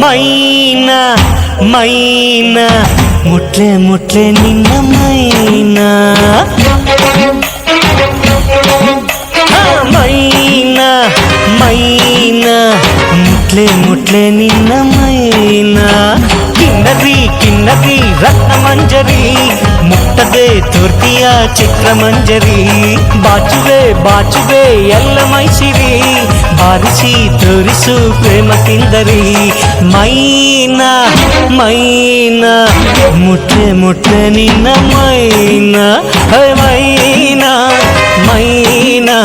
మైనా మైనా ముట్లే ముట్లే నిన్న మైనా. మైనా మైనా ముట్లే ముట్లే నిన్న మైనా. కిన్నరి కిన్నరి రత్నమంజరి. ముట్టదే తోర్తియ చిత్రమంజరి. బాచువే బాచువే ఎల్ల మైసిరి. బారిసి తోరిసు ప్రేమ కిందరి. మైనా మైనా ముట్టే ముట్టే నిన్న మైనా. మైనా మైనా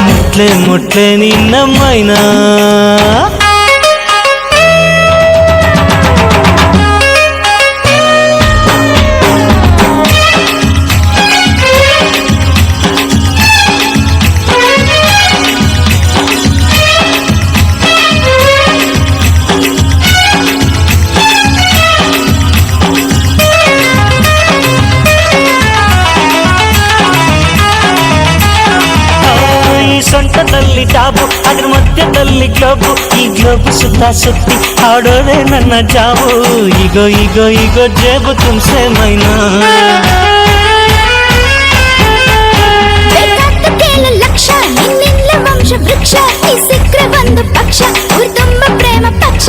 ముట్లే ముట్లే నిన్న మైనా. ಸೊಂಟದಲ್ಲಿ ಟಾಬು ಅದ್ರ ಮಧ್ಯದಲ್ಲಿ ಗ್ಲೋಬು ಈ ಗ್ಲೋಬು ಸುತ್ತ ಸುತ್ತಿ ಆಡೋದೆ ನನ್ನ ಜಾಬು ಈಗೋ ಈಗೋ ಈಗೋ ಜೇಬು ತುಮ್ಸೆ ಮೈನಾ ಬೇಕಾದ ಲಕ್ಷ ನಿನ್ನಿಲ್ಲ ವಂಶ ವೃಕ್ಷ ಈ ಸಿಕ್ರೆ ಒಂದು ಪಕ್ಷ ಊರ್ ತುಂಬ ಪ್ರೇಮ ಪಕ್ಷ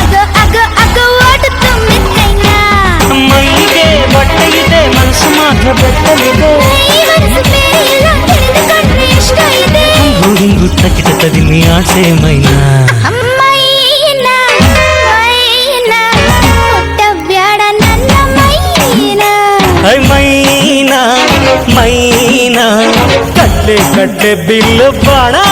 ಅಗೋ ಅಗೋ ಅಗೋ ಓಡುತ್ತು ಮೆತ್ತೈನ ಮೈಗೆ ಬಟ್ಟೆ ಇದೆ ಮನಸ್ಸು ಮಾತ್ರ ಬೆಟ್ಟಲಿದೆ ఉంటది నీ ఆర్ట్స్ ఏమైనా మైనా కట్టే కట్టే బిల్లు పడా.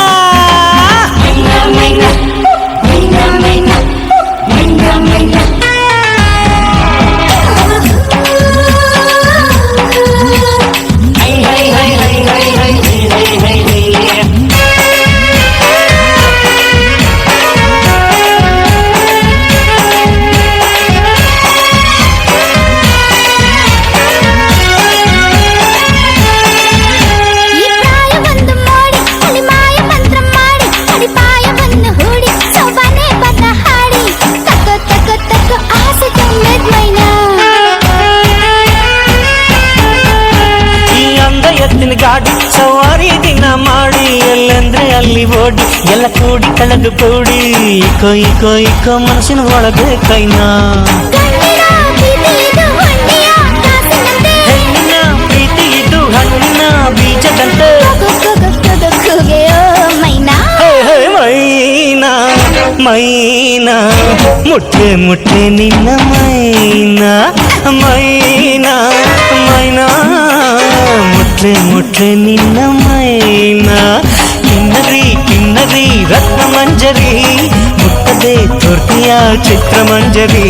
ಅಡಿಪಾಯವನ್ನು ಹೂಡಿ ಸೊಬನೆ ಬನ್ನ ಹಾಡಿ ತಕ್ಕ ತಕ್ಕ ತಕ್ಕ ಆಸೆ ತುಂಬಿದ್ ಮೈನ ಈ ಅಂದ ಎತ್ತಿನ ಗಾಡಿ ಸವಾರಿ ದಿನ ಮಾಡಿ ಎಲ್ಲಂದ್ರೆ ಅಲ್ಲಿ ಓಡಿ ಎಲ್ಲ ಕೂಡಿ ಕಳೆದು ಕೂಡಿ ಇಕೋ ಇಕೋ ಇಕೋ ಮನಸ್ಸಿನ ಒಳಗೆ ಕೈನಾ. మైనా ముట్టే ముట్టే నిన్న మైనా మైనా? మైనా ముట్టే ముట్టే నిన్న మైనా కిన్నరి కిన్నరి రత్నమంజరి ముట్టదే తొర్తియా చిత్రమంజరి.